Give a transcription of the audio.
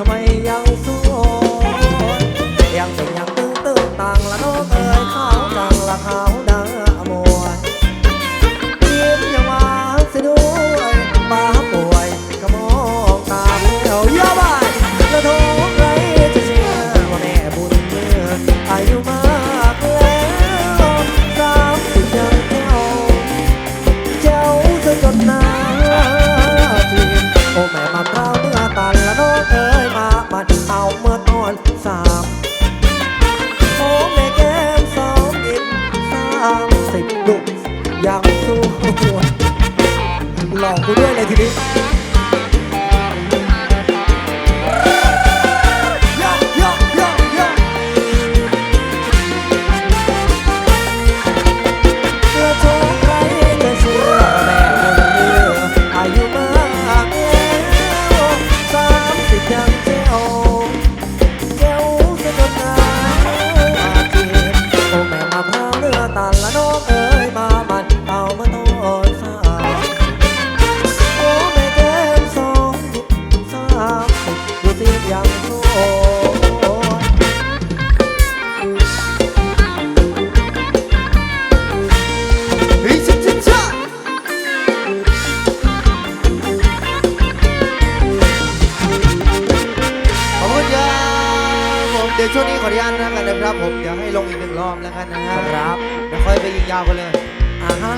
ทำไมยังสู้ยังเป็นยังตึงตึงต่างละโนเอ่ยขาวจังละขาวดำมวยยิ้มยังมาเสียด้วยป้าป่วยก็มองตามเดียวเยอะแล้วโทรใครจะเชื่อว่าแม่บุญเมื่ออายุมา ดุอยากสู้หลอกกูด้วยเลยทีนี้ เดี๋ยวช่วงนี้ขออนุญาตนะครับผมเดี๋ยวให้ลงอีกหนึ่งรอบแล้วกันนะครับเดี๋ยวค่อยไปยิงยาวกันเลยอ่าฮะ